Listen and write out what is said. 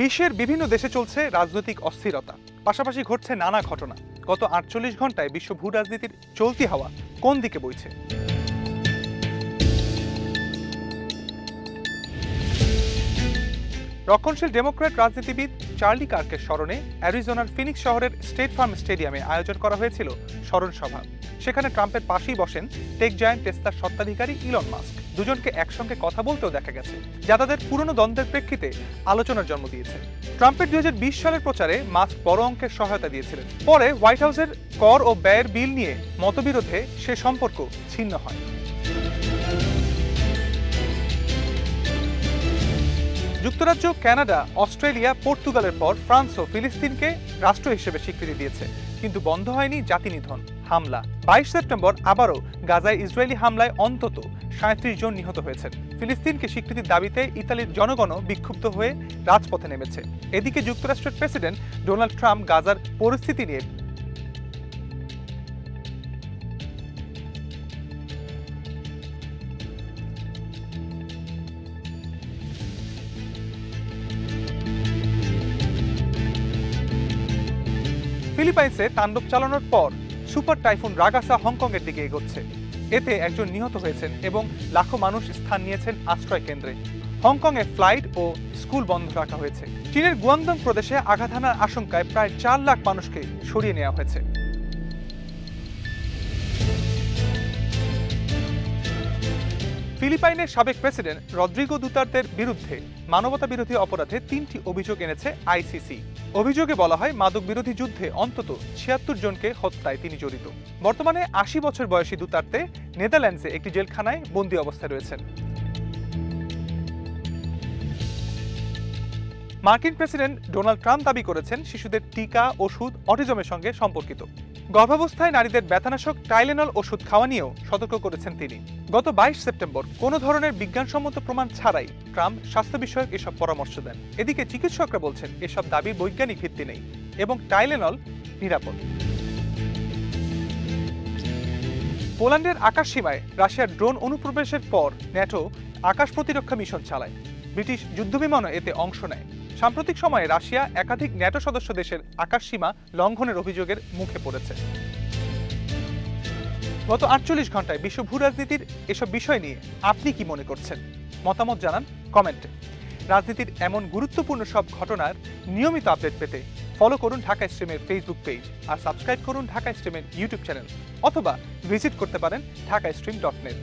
বিশ্বের বিভিন্ন দেশে চলছে রাজনৈতিক অস্থিরতা। পাশাপাশি ঘটছে নানা ঘটনা। গত আটচল্লিশ ঘন্টায় বিশ্ব ভূ রাজনীতির চলতি হাওয়া কোন দিকে বইছে? রক্ষণশীল ডেমোক্র্যাট রাজনীতিবিদ চার্লি কার্কের স্মরণে অ্যারিজোনার ফিনিক্স শহরের স্টেট ফার্ম স্টেডিয়ামে আয়োজন করা হয়েছিল স্মরণ সভা সেখানে ট্রাম্পের পাশেই বসেন টেক জায়ান্ট টেসলার সত্ত্বাধিকারী ইলন মাস্ক। দুজনকে একসঙ্গে কথা বলতেও দেখা গেছে, যা তাদের পুরনো দ্বন্দ্বের প্রেক্ষিতে আলোচনার জন্ম দিয়েছে। ট্রাম্পের দুই হাজার বিশ সালের প্রচারে মাস্ক বড় অঙ্কের সহায়তা দিয়েছিলেন। পরে হোয়াইট হাউসের কর ও ব্যয়ের বিল নিয়ে মতবিরোধে সে সম্পর্ক ছিন্ন হয়। যুক্তরাজ্য, কানাডা, অস্ট্রেলিয়া, পর্তুগালের পর ফ্রান্সও ফিলিস্তিনকে রাষ্ট্র হিসেবে স্বীকৃতি দিয়েছে, কিন্তু বন্ধ হয়নি জাতি নিধন হামলা। বাইশ সেপ্টেম্বর আবারও গাজায় ইসরায়েলি হামলায় অন্তত সাঁত্রিশ জন নিহত হয়েছেন। ফিলিস্তিনকে স্বীকৃতির দাবিতে ইতালির জনগণও বিক্ষুব্ধ হয়ে রাজপথে নেমেছে। এদিকে যুক্তরাষ্ট্রের প্রেসিডেন্ট ডোনাল্ড ট্রাম্প গাজার পরিস্থিতি নিয়ে ফিলিপাইন্সে তাণ্ডব চালানোর পর সুপার টাইফুন রাগাসা হংকংয়ের দিকে এগোচ্ছে। এতে একজন নিহত হয়েছেন এবং লাখো মানুষ স্থান নিয়েছেন আশ্রয় কেন্দ্রে। হংকংয়ে ফ্লাইট ও স্কুল বন্ধ রাখা হয়েছে। চীনের গুয়াংদং প্রদেশে আঘাত হানার আশঙ্কায় প্রায় চার লাখ মানুষকে সরিয়ে নেওয়া হয়েছে। ফিলিপাইনের সাবেক প্রেসিডেন্ট রদ্রিগো দুতার্তের বিরুদ্ধে মানবতা বিরোধী অপরাধে তিনটি অভিযোগ এনেছে আইসিসি। অভিযোগে বলা হয় মাদক বিরোধী যুদ্ধে অন্তত ছিয়াত্তর জনকে হত্যায় তিনি জড়িত। বর্তমানে আশি বছর বয়সী দুতার্তে নেদারল্যান্ডসে একটি জেলখানায় বন্দী অবস্থায় রয়েছেন। মার্কিন প্রেসিডেন্ট ডোনাল্ড ট্রাম্প দাবি করেছেন, শিশুদের টিকা, ওষুধ, অটিজমের সঙ্গে সম্পর্কিত। গর্ভাবস্থায় নারীদের ব্যথানাশক টাইলেনল ওষুধ খাওয়া নিয়েও সতর্ক করেছেন তিনি। গত বাইশ সেপ্টেম্বর কোনো ধরনের বিজ্ঞানসম্মত প্রমাণ ছাড়াই ট্রাম্প স্বাস্থ্য বিষয়ক এসব পরামর্শ দেন। এদিকে চিকিৎসকরা বলছেন, এসব দাবির বৈজ্ঞানিক ভিত্তি নেই এবং টাইলেনল নিরাপদ। পোল্যান্ডের আকাশ সীমায় রাশিয়ার ড্রোন অনুপ্রবেশের পর ন্যাটো আকাশ প্রতিরক্ষা মিশন চালায়। ব্রিটিশ যুদ্ধবিমানও এতে অংশ নেয়। সাম্প্রতিক সময়ে রাশিয়া একাধিক ন্যাটো সদস্য দেশের আকাশ সীমা লঙ্ঘনের অভিযোগের মুখে পড়েছে। গত আটচল্লিশ ঘন্টায় বিশ্ব ভূ রাজনীতির এসব বিষয় নিয়ে আপনি কি মনে করছেন? মতামত জানান কমেন্টে। রাজনীতির এমন গুরুত্বপূর্ণ সব ঘটনার নিয়মিত আপডেট পেতে ফলো করুন ঢাকা স্ট্রিমের ফেসবুক পেজ আর সাবস্ক্রাইব করুন ঢাকা স্ট্রিমের ইউটিউব চ্যানেল অথবা ভিজিট করতে পারেন ঢাকা স্ট্রিম ডট নেট